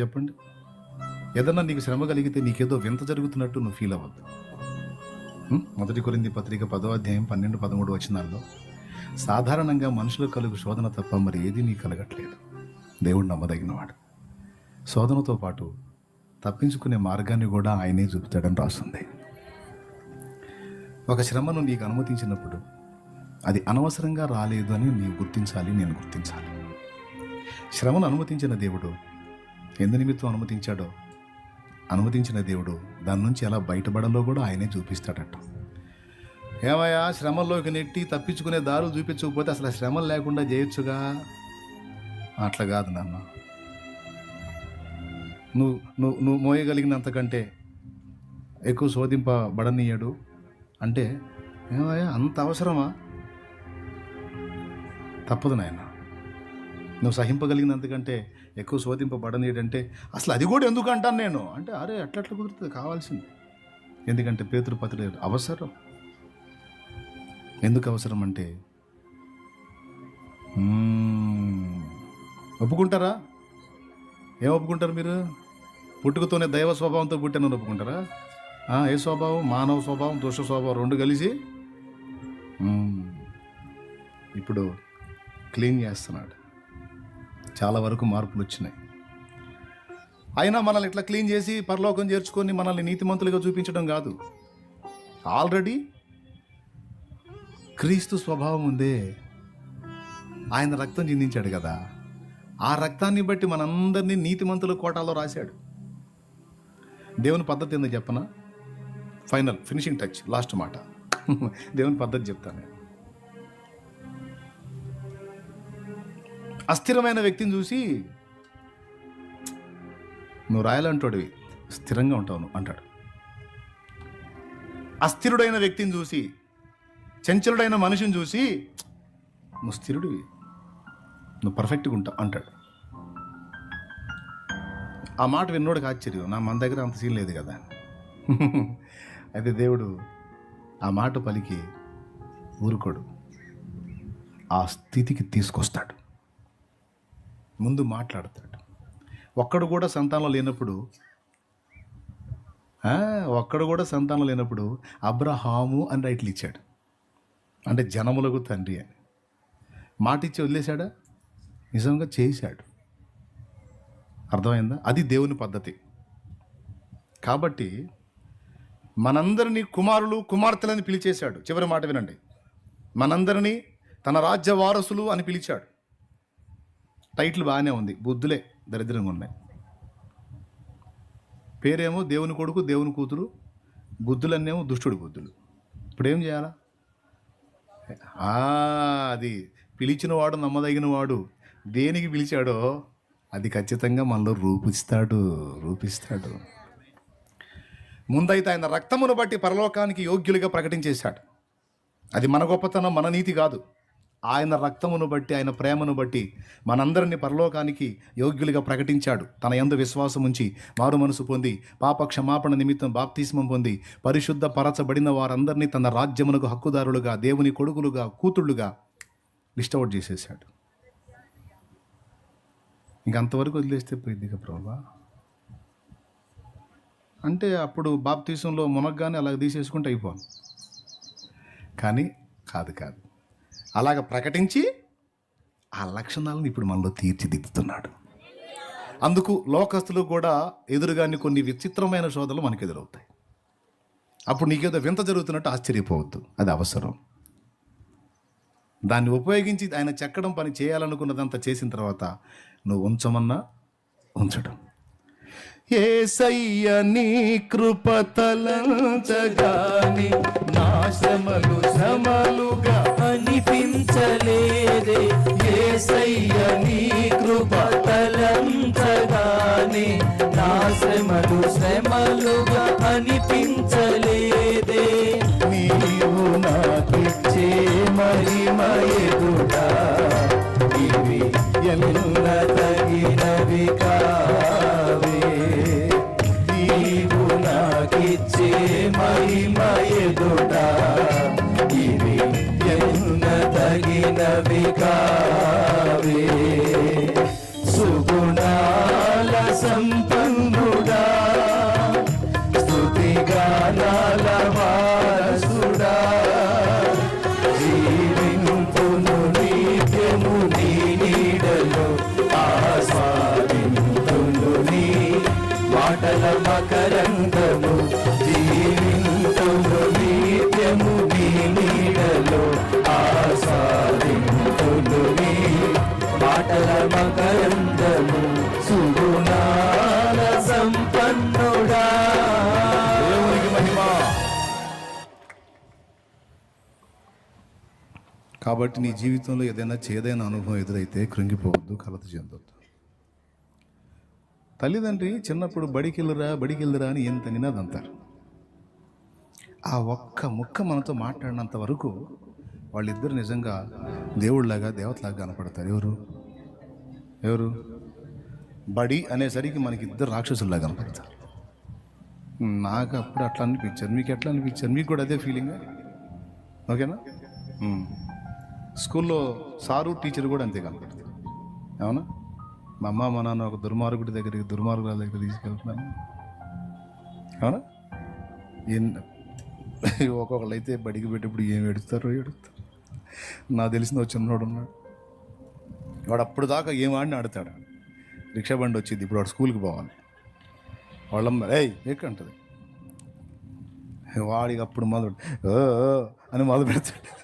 చెప్పండి. ఏదన్నా నీకు శ్రమ కలిగితే నీకేదో వింత జరుగుతున్నట్టు నువ్వు ఫీల్ అవ్వద్దు. మొదటి కొరింది పత్రిక పదో అధ్యాయం పన్నెండు పదమూడు వచనాల్లో సాధారణంగా మనుషులకు కలుగు శోధన తప్ప మరి ఏది నీకు కలగట్లేదు. దేవుడు నమ్మదగినవాడు. శోధనతో పాటు తప్పించుకునే మార్గాన్ని కూడా ఆయనే చూపుతాడని రాస్తుంది. ఒక శ్రమను నీకు అనుమతించినప్పుడు అది అనవసరంగా రాలేదు అని నీవు గుర్తించాలి నేను గుర్తించాలి. శ్రమను అనుమతించిన దేవుడు ఎందు నిమిత్తం అనుమతించాడో? అనుమతించిన దేవుడు దాని నుంచి ఎలా బయటపడంలో కూడా ఆయనే చూపిస్తాడట. ఏమయ్యా శ్రమల్లోకి నెట్టి తప్పించుకునే దారులు చూపించకపోతే అసలు ఆ శ్రమలు లేకుండా చేయొచ్చుగా? అట్లా కాదు నాన్న. నువ్వు నువ్వు నువ్వు మోయగలిగినంతకంటే ఎక్కువ శోధింపబడనీయడు అంటే ఏమయ్యా అంత అవసరమా? తప్పదు నాయన. నువ్వు సహింపగలిగినంతకంటే ఎక్కువ శోధింపబడనీయడంటే అసలు అది కూడా ఎందుకు అంటాను నేను? అంటే అరే అట్లట్లా కుదురుతుంది కావాల్సింది. ఎందుకంటే పేతృపత్రి అవసరం. ఎందుకు అవసరం అంటే ఒప్పుకుంటారా? ఏం ఒప్పుకుంటారు మీరు? పుట్టుకతోనే దైవ స్వభావంతో పుట్టానని ఒప్పుకుంటారా? ఏ స్వభావం? మానవ స్వభావం దుష్ట స్వభావం రెండు కలిసి? ఇప్పుడు క్లీన్ చేస్తున్నాడు. చాలా వరకు మార్పులు వచ్చినాయి. అయినా మనల్ని ఇట్లా క్లీన్ చేసి పరలోకం చేర్చుకొని మనల్ని నీతిమంతులుగా చూపించడం కాదు. ఆల్రెడీ క్రీస్తు స్వభావం ఉందే ఆయన రక్తం చిందించాడు కదా. ఆ రక్తాన్ని బట్టి మనందరినీ నీతిమంతుల కోటాలో రాశాడు. దేవుని పద్ధతి ఏందో చెప్పనా? ఫైనల్ ఫినిషింగ్ టచ్ లాస్ట్ మాట. దేవుని పద్ధతి చెప్తాను అస్థిరమైన వ్యక్తిని చూసి నువ్వు రాయాలంటాడు స్థిరంగా ఉంటావు నువ్వు అంటాడు. అస్థిరుడైన వ్యక్తిని చూసి చంచలుడైన మనిషిని చూసి నువ్వు స్థిరుడివి నువ్వు పర్ఫెక్ట్గా ఉంటావు అంటాడు. ఆ మాట విన్నోడికి ఆశ్చర్యం నా మన దగ్గర అంత సీన్ లేదు కదా. అయితే దేవుడు ఆ మాట పలికి ఊరుకోడు ఆ స్థితికి తీసుకొస్తాడు. ముందు మాట్లాడతాడు. ఒక్కడు కూడా సంతానం లేనప్పుడు ఒక్కడు కూడా సంతానం లేనప్పుడు అబ్రహాము అని రైట్లు ఇచ్చాడు. అంటే జనములకు తండ్రి అని. మాట ఇచ్చి వదిలేశాడా? నిజంగా చేశాడు. అర్థమైందా? అది దేవుని పద్ధతి. కాబట్టి మనందరినీ కుమారులు కుమార్తెలని పిలిచేశాడు. చివరి మాట వినండి. మనందరినీ తన రాజ్య వారసులు అని పిలిచాడు. టైటిల్ బాగానే ఉంది. బుద్ధులే దరిద్రంగా ఉన్నాయి. పేరేమో దేవుని కొడుకు దేవుని కూతురు బుద్ధులన్నేమో దుష్టుడు బుద్ధులు ఇప్పుడు ఏం చేయాలా అది పిలిచిన వాడు నమ్మదగిన వాడు దేనికి పిలిచాడో అది ఖచ్చితంగా మనలో రూపిస్తాడు రూపిస్తాడు. ముందైతే ఆయన రక్తమును బట్టి పరలోకానికి యోగ్యులుగా ప్రకటించేశాడు. అది మన గొప్పతనం మన నీతి కాదు. ఆయన రక్తమును బట్టి ఆయన ప్రేమను బట్టి మనందరిని పరలోకానికి యోగ్యులుగా ప్రకటించాడు. తన ఎందు విశ్వాసం ఉంచి మారు మనసు పొంది పాప క్షమాపణ నిమిత్తం బాప్తిస్మం పొంది పరిశుద్ధ పరచబడిన వారందరినీ తన రాజ్యమునకు హక్కుదారులుగా దేవుని కొడుకులుగా కూతుళ్ళుగా లిస్ట్ అవుట్ చేసేసాడు ఇంకంతవరకు వదిలేస్తే పోయింది ప్రభా. అంటే అప్పుడు బాప్తీసంలో మునగ్గానే అలా తీసేసుకుంటే అయిపోను. కానీ కాదు కాదు. అలాగ ప్రకటించి ఆ లక్షణాలను ఇప్పుడు మనలో తీర్చిదిద్దుతున్నాడు. అందుకు లోకస్తులు కూడా ఎదురుగాని కొన్ని విచిత్రమైన శోధనలు మనకు ఎదురవుతాయి అప్పుడు నీకేదో వింత జరుగుతున్నట్టు ఆశ్చర్యపోవద్దు. అది అవసరం. దాన్ని ఉపయోగించి ఆయన చెక్కడం పని చేయాలనుకున్నదంతా చేసిన తర్వాత నువ్వు ఉంచమన్నా ఉంచడం. ఏసయ్య నీ కృపతలంచగాని నాశమలు శ్రమలుగా అనిపించలేదే ఏసయ్య. जावे మాటల మకరందము సుగుణాల సంపన్నుడా దేవునికి మహిమ. కాబట్టి నీ జీవితంలో ఏదైనా చేదైన అనుభవం ఎదురైతే కృంగిపోవద్దు కలత చెందొద్దు. తల్లిదండ్రి చిన్నప్పుడు బడికెళ్ళురా బడికెళ్ళురా అని ఎంత నినాది అంటారు ఆ ఒక్క ముక్క మనతో మాట్లాడినంత వరకు వాళ్ళిద్దరు నిజంగా దేవుళ్ళలాగా దేవతలాగా కనపడతారు ఎవరు? ఎవరు? బడి అనేసరికి మనకి ఇద్దరు రాక్షసుల్లా కనపడతారు. నాకు అప్పుడు అట్లా అనిపించారు మీకు ఎట్లా అనిపించారు మీకు కూడా అదే ఫీలింగ్ ఓకేనా? స్కూల్లో సారు టీచర్ కూడా అంతే కనపడుతుంది ఏమన్నా మా అమ్మ మా నాన్న ఒక దుర్మార్గుడి దగ్గరికి దుర్మార్గుల దగ్గర తీసుకెళ్తున్నాను. అవునా? ఒక్కొక్కళ్ళు అయితే బడికి పెట్టేప్పుడు ఏం ఎడుతారో ఎడుతారు నాకు తెలిసిన చిన్నోడు ఉన్నాడు. వాడు అప్పుడు దాకా ఏం ఆడిని ఆడతాడు. రిక్షా బండి వచ్చింది ఇప్పుడు వాడు స్కూల్కి పోవాలి. వాళ్ళమ్మ ఏయ్ ఎక్కంటది వాడికి అప్పుడు మొదలు "ఓ, ఓ" అని మొదలు పెడతాడు.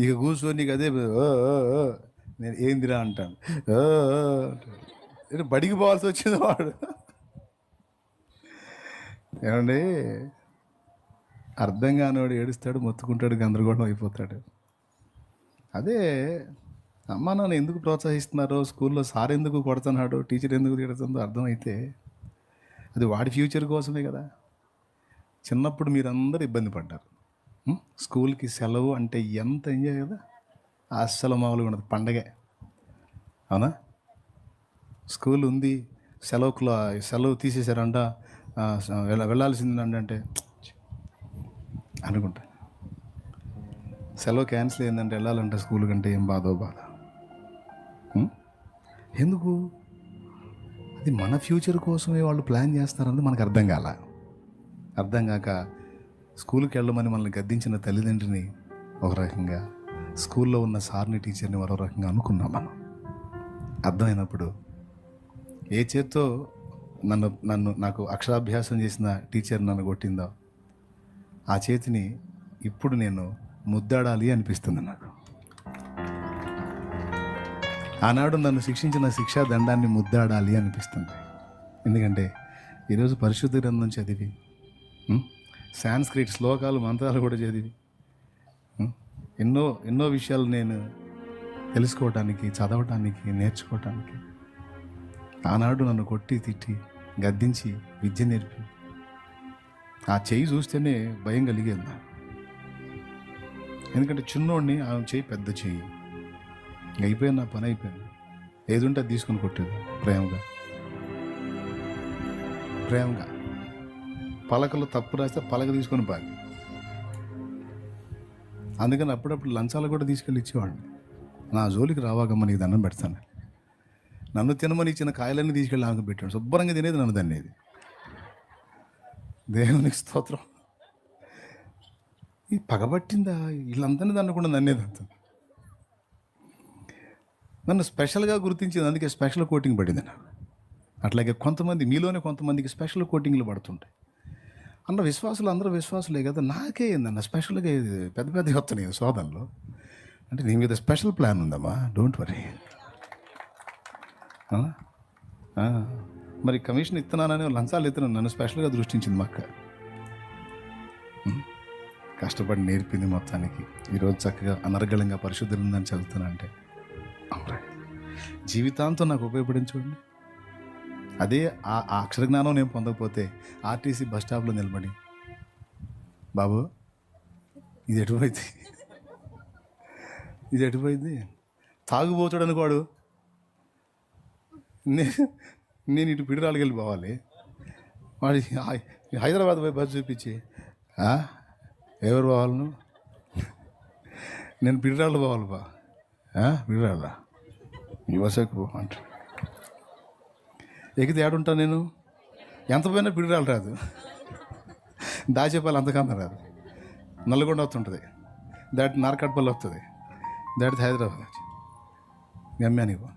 ఇక కూర్చొని నీకు అదే "ఓ, నేను ఏందిరా? అంటాను "ఓ, బడికి పోవాల్సి వచ్చింది వాడు. ఏమండి? అర్థం కానివాడు ఏడుస్తాడు మొత్తుకుంటాడు గందరగోళం అయిపోతాడు. అదే అమ్మా నాన్న ఎందుకు ప్రోత్సహిస్తున్నారో స్కూల్లో సార్ ఎందుకు కొడుతున్నాడు టీచర్ ఎందుకు తిడుతుందో అర్థమైతే అది వాడి ఫ్యూచర్ కోసమే కదా. చిన్నప్పుడు మీరందరూ ఇబ్బంది పడ్డారు. స్కూల్కి సెలవు అంటే ఎంత ఎంజాయ్ కదా. అస్సలు మామూలుగా ఉండదు పండగే. అవునా? స్కూల్ ఉంది సెలవు క్లా సెలవు తీసేశారంట. ఆ, వెళ్ళ అంటే అనుకుంటా. సెలవు క్యాన్సిల్ అయిందంటే వెళ్ళాలంటే స్కూల్ కంటే ఏం బాధో బాధ. ఎందుకు? అది మన ఫ్యూచర్ కోసమే వాళ్ళు ప్లాన్ చేస్తారని మనకు అర్థం కాల. అర్థం కాక స్కూల్కి వెళ్ళమని మనల్ని గద్దించిన తల్లిదండ్రిని ఒక రకంగా స్కూల్లో ఉన్న సార్ని టీచర్ని మరో రకంగా అనుకున్నాం మనం. అర్థమైనప్పుడు ఏ చేత్తో నన్ను నన్ను నాకు అక్షరాభ్యాసం చేసిన టీచర్ నన్ను కొట్టిందో ఆ చేతిని ఇప్పుడు నేను ముద్దాడాలి అనిపిస్తుంది నాకు. ఆనాడు నన్ను శిక్షించిన శిక్షా దండాన్ని ముద్దాడాలి అనిపిస్తుంది. ఎందుకంటే ఈరోజు పరిశుద్ధ గ్రంథం చదివి సాంస్క్రిట్ శ్లోకాలు మంత్రాలు కూడా చదివి ఎన్నో ఎన్నో విషయాలు నేను తెలుసుకోవటానికి చదవటానికి నేర్చుకోవటానికి ఆనాడు నన్ను కొట్టి తిట్టి గద్దించి విద్య నేర్పి. ఆ చేయి చూస్తేనే భయం కలిగేది ఎందుకంటే చిన్నోడిని ఆమె చేయి పెద్ద చెయ్యి అయిపోయింది నా పని అయిపోయింది. ఏది ఉంటే అది తీసుకుని కొట్టేది ప్రేమగా. ప్రేమగా. పలకలు తప్పు రాస్తే పలక తీసుకొని బాగా. అందుకని అప్పుడప్పుడు లంచాలు కూడా తీసుకెళ్ళి ఇచ్చేవాడిని. నా జోలికి రావాగమ్మ నీకు దండం పెడతాను. నన్ను తినమని ఇచ్చిన కాయలన్నీ తీసుకెళ్ళి ఆమెకు పెట్టాడు. శుభ్రంగా తినేది నన్ను దన్నేది దేవునికి స్తోత్రం. ఈ పగబట్టిందా? వీళ్ళందరినీ దన్నకుండా నన్నేది అంత. నన్ను స్పెషల్గా గుర్తించింది అందుకే స్పెషల్ కోటింగ్ పడింది నాకు. అట్లాగే కొంతమంది మీలోనే కొంతమందికి స్పెషల్ కోటింగ్లు పడుతుంటాయి. అన్న విశ్వాసులు అందరూ విశ్వాసులే కదా. నాకే ఏందన్న స్పెషల్గా పెద్ద పెద్ద వస్తున్నాయి శోధనలో. అంటే నీ మీద స్పెషల్ ప్లాన్ ఉందమ్మా. Don't worry. మరి కమిషన్ ఇస్తున్నానని లంచాలు ఇస్తున్నాను. నన్ను స్పెషల్గా దృష్టించింది మా అక్క. కష్టపడి నేర్పింది మొత్తానికి. ఈరోజు చక్కగా అనర్గళంగా పరిశుద్ధులందని చదువుతున్నా అంటే జీవితాంతం నాకు ఉపయోగపడింది చూడండి. అదే ఆ అక్షర జ్ఞానం నేను పొందకపోతే ఆర్టీసీ బస్ స్టాప్లో నిలబడి. బాబు ఇది ఎటుపోయింది? ఇది ఎటుపోయింది? తాగుబోతాడు అనుకోడు నే- నేను ఇటు పిడిరాళ్ళకి వెళ్ళిపోవాలి వాడి హైదరాబాద్ పోయి బస్సు చూపించి ఎవరు పోవాలను నేను పిడిరాళ్ళు పోవాలి బా. వీళ్ళ పిడిరాళ్ళ ఈ అంట. ఎగితే ఏడుంటా నేను? ఎంత పోయినా పిడిరాలు రాదు. దాచేపల్లి అంతకన్నా రాదు. నల్గొండ వస్తుంటుంది. దాటి నారకట్పల్లి వస్తుంది. దాటితే హైదరాబాద్ గమ్యా నీకు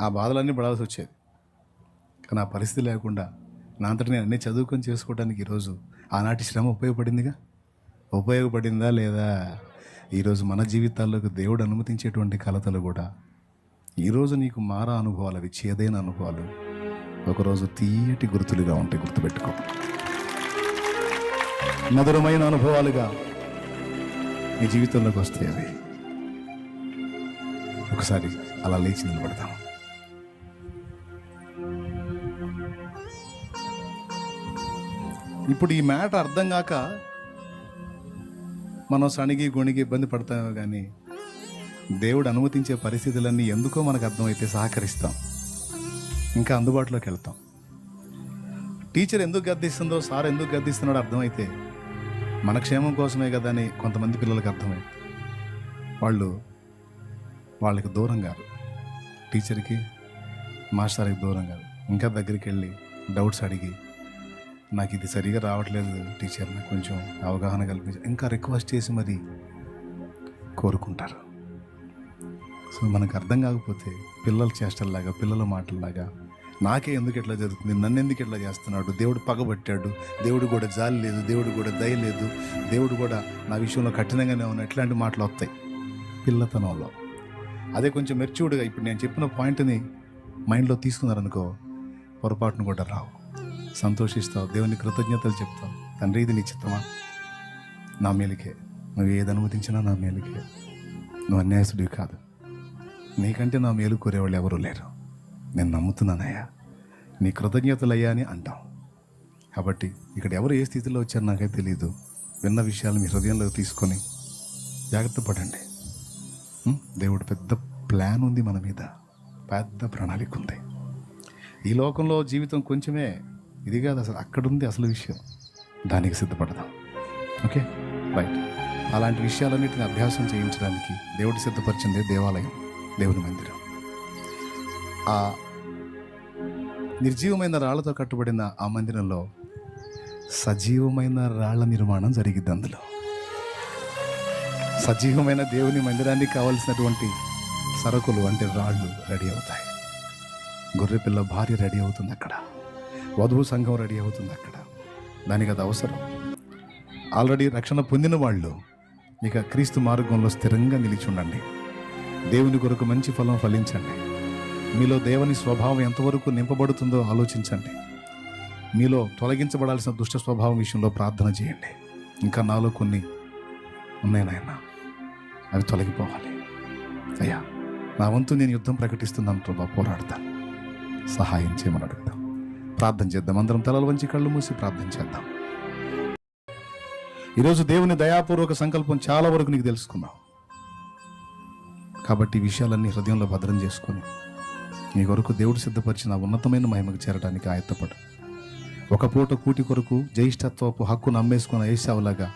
ఆ బాధలన్నీ పడాల్సి వచ్చేది. కానీ ఆ పరిస్థితి లేకుండా నా అంతటి నేను అన్నీ చదువుకొని చేసుకోవడానికి ఈరోజు ఆనాటి శ్రమ ఉపయోగపడిందిగా? ఉపయోగపడిందా లేదా? ఈరోజు మన జీవితాల్లోకి దేవుడు అనుమతించేటువంటి కలతలు కూడా ఈరోజు నీకు మారా అనుభవాలు అవి చేదైన అనుభవాలు ఒకరోజు తీయటి గుర్తులుగా ఉంటాయి గుర్తుపెట్టుకో. మధురమైన అనుభవాలుగా నీ జీవితంలోకి వస్తాయి అవి. ఒకసారి అలా లేచి నిలబడతాం ఇప్పుడు ఈ మ్యాటర్ అర్థం కాక మనం సణిగి గొణిగి ఇబ్బంది పడతామో కానీ దేవుడు అనుమతించే పరిస్థితులన్నీ ఎందుకో మనకు అర్థమైతే సహకరిస్తాం. ఇంకా అందుబాటులోకి వెళ్తాం. టీచర్ ఎందుకు గద్దిస్తుందో సార్ ఎందుకు గద్దిస్తున్నాడో అర్థమైతే మన క్షేమం కోసమే కదా అని కొంతమంది పిల్లలకు అర్థమైంది. వాళ్ళు వాళ్ళకి దూరం కాదు. టీచర్కి మాస్టర్కి దూరం కాదు. ఇంకా దగ్గరికి వెళ్ళి డౌట్స్ అడిగి నాకు ఇది సరిగా రావట్లేదు టీచర్ నాకు కొంచెం అవగాహన కల్పించి ఇంకా రిక్వెస్ట్ చేసి మరి కోరుకుంటారు. సో మనకు అర్థం కాకపోతే పిల్లల చేష్టల్లాగా పిల్లల మాటల్లాగా నాకే ఎందుకు ఇట్లా జరుగుతుంది? నన్ను ఎందుకు ఇట్లా చేస్తున్నాడు? దేవుడు పగబట్టాడు. దేవుడు కూడా జాలి లేదు. దేవుడు కూడా దయ లేదు. దేవుడు కూడా నా విషయంలో కఠినంగానే ఉన్న ఇట్లాంటి మాటలు వస్తాయి పిల్లతనంలో. అదే కొంచెం మెచ్యూర్డ్గా ఇప్పుడు నేను చెప్పిన పాయింట్ని మైండ్లో తీసుకున్నారనుకో పొరపాటును కూడా రావు. సంతోషిస్తావు. దేవుని కృతజ్ఞతలు చెప్తావు. తండ్రి ఇది నీ చిత్తమా నా మేలుకే. నువ్వు ఏది అనుమతించినా నా మేలుకే. నువ్వు అన్యాయసుడివి కాదు. నీకంటే నా మేలు కోరేవాళ్ళు ఎవరూ లేరు. నేను నమ్ముతున్నానయ్యా. నీ కృతజ్ఞతలయ్యా అని అంటాం. కాబట్టి ఇక్కడ ఎవరు ఏ స్థితిలో వచ్చారో నాకైతే తెలియదు విన్న విషయాలు మీ హృదయంలో తీసుకొని జాగ్రత్త పడండి. దేవుడు పెద్ద ప్లాన్ ఉంది మన మీద. పెద్ద ప్రణాళిక ఉంది. ఈ లోకంలో జీవితం కొంచెమే ఇది కాదు అసలు అక్కడుంది అసలు విషయం. దానికి సిద్ధపడదాం. ఓకే? రైట్. అలాంటి విషయాలన్నిటిని అభ్యాసం చేయించడానికి దేవుడు సిద్ధపరిచింది దేవాలయం దేవుని మందిరం. ఆ నిర్జీవమైన రాళ్ళతో కట్టుబడిన ఆ మందిరంలో సజీవమైన రాళ్ళ నిర్మాణం జరిగింది అందులో. సజీవమైన దేవుని మందిరానికి కావలసినటువంటి సరుకులు అంటే రాళ్ళు రెడీ అవుతాయి. గొర్రెపిల్ల భార్య రెడీ అవుతుంది అక్కడ. వధువు సంఘం రెడీ అవుతుంది అక్కడ. దానికి అది అవసరం. ఆల్రెడీ రక్షణ పొందిన వాళ్ళు ఇక క్రీస్తు మార్గంలో స్థిరంగా నిలిచి ఉండండి. దేవుని కొరకు మంచి ఫలం ఫలించండి. మీలో దేవుని స్వభావం ఎంతవరకు నింపబడుతుందో ఆలోచించండి. మీలో తొలగించబడాల్సిన దుష్ట స్వభావం విషయంలో ప్రార్థన చేయండి. ఇంకా నాలో కొన్ని ఉన్నాయి నాయన. అవి తొలగిపోవాలి. అయ్యా నా వంతు నేను యుద్ధం ప్రకటిస్తున్నాను ప్రభా పోరాడతాను సహాయం చేయమని అడుగుతాను ప్రార్థన చేద్దాం. అందరం తలలు వంచి కళ్ళు మూసి ప్రార్థన చేద్దాం. ఈరోజు దేవుని దయాపూర్వక సంకల్పం చాలా వరకు నీకు తెలుసుకున్నావు కాబట్టి ఈ విషయాలన్నీ హృదయంలో భద్రం చేసుకొని నీ కొరకు దేవుడు సిద్ధపరిచిన ఉన్నతమైన మహిమకు చేరడానికి ఆయత్తపడు. ఒక పూట కూటి కొరకు జ్యేష్ఠత్వపు హక్కును అమ్మేసుకున్న ఏసావులాగా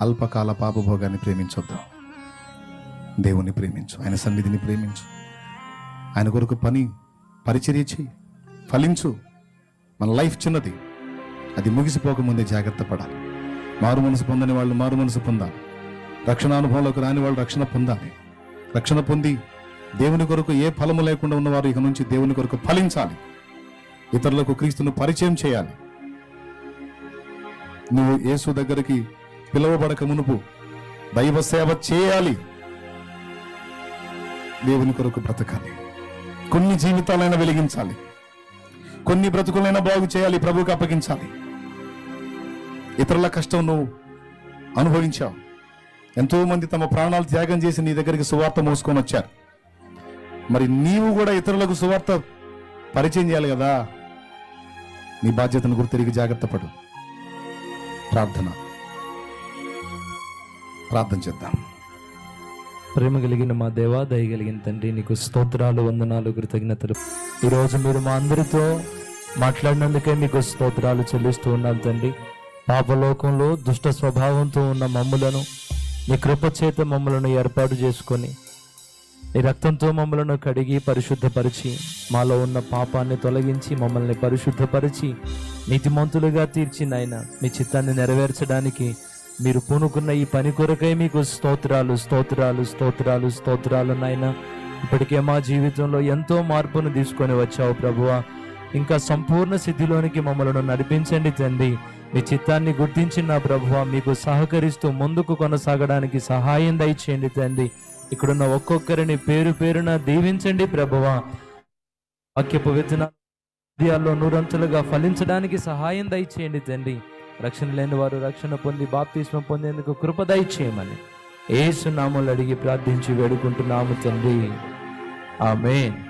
అల్పకాల పాపభోగాన్ని ప్రేమించొద్దాం. దేవుని ప్రేమించు ఆయన సన్నిధిని ప్రేమించు. ఆయన కొరకు పని పరిచర్య చేయి ఫలించు. మన లైఫ్ చిన్నది. అది ముగిసిపోకముందే జాగ్రత్త పడాలి. మారు మనసు పొందని వాళ్ళు మారు మనసు పొందాలి. రక్షణ అనుభవంలోకి రాని వాళ్ళు రక్షణ పొందాలి. రక్షణ పొంది దేవుని కొరకు ఏ ఫలము లేకుండా ఉన్నవారు ఇక నుంచి దేవుని కొరకు ఫలించాలి. ఇతరులకు క్రీస్తును పరిచయం చేయాలి. నువ్వు యేసు దగ్గరికి పిలువబడక మునుపు దైవ సేవ చేయాలి. దేవుని కొరకు బ్రతకాలి. కొన్ని జీవితాలైనా వెలిగించాలి. కొన్ని బ్రతుకులైనా బాగు చేయాలి ప్రభువుకి అప్పగించాలి. ఇతరుల కష్టం నువ్వు అనుభవించావు. ఎంతో మంది తమ ప్రాణాలు త్యాగం చేసి నీ దగ్గరికి సువార్త మోసుకొని వచ్చారు. మరి నీవు కూడా ఇతరులకు సువార్త పరిచయం చేయాలి కదా? నీ బాధ్యతను గుర్తు తిరిగి జాగ్రత్త పడు. ప్రార్థన. ప్రార్థన చేద్దాం. ప్రేమ కలిగిన మా దేవా దయగలిగిన తండ్రి నీకు స్తోత్రాలు వందనాలు కృతజ్ఞతలు. ఈరోజు మీరు మా అందరితో మాట్లాడినందుకే మీకు స్తోత్రాలు చెల్లిస్తూ ఉన్నాం తండ్రి. పాపలోకంలో దుష్ట స్వభావంతో ఉన్న మమ్ములను నీ కృపచేత మమ్మలను ఏర్పాటు చేసుకొని నీ రక్తంతో మమ్మలను కడిగి పరిశుద్ధపరిచి మాలో ఉన్న పాపాన్ని తొలగించి మమ్మల్ని పరిశుద్ధపరిచి నీతిమంతులుగా తీర్చి నాయన మీ చిత్తాన్ని నెరవేర్చడానికి మీరు పూనుకున్న ఈ పని కొరకై మీకు స్తోత్రాలు స్తోత్రాలు స్తోత్రాలు స్తోత్రాలు నాయన. ఇప్పటికే మా జీవితంలో ఎంతో మార్పును తీసుకొని వచ్చావు ప్రభువా. ఇంకా సంపూర్ణ స్థితిలోనికి మమ్మల్ని నడిపించండి తండ్రి. మీ చిత్తాన్ని గుర్తించిన ప్రభువ మీకు సహకరిస్తూ ముందుకు కొనసాగడానికి సహాయం దయచేయండి తండ్రి. ఇక్కడున్న ఒక్కొక్కరిని పేరు పేరున దీవించండి ప్రభువ. వాక్యపు విత్తనాల్లో నూరంతులుగా ఫలించడానికి సహాయం దయచేయండి తండ్రి. రక్షణ లేని వారు రక్షణ పొంది బాప్తిస్మం పొందేందుకు కృపదయ చేయమని ఏసునామలు అడిగి ప్రార్థించి వేడుకుంటున్నాము తండ్రి. ఆమెన్.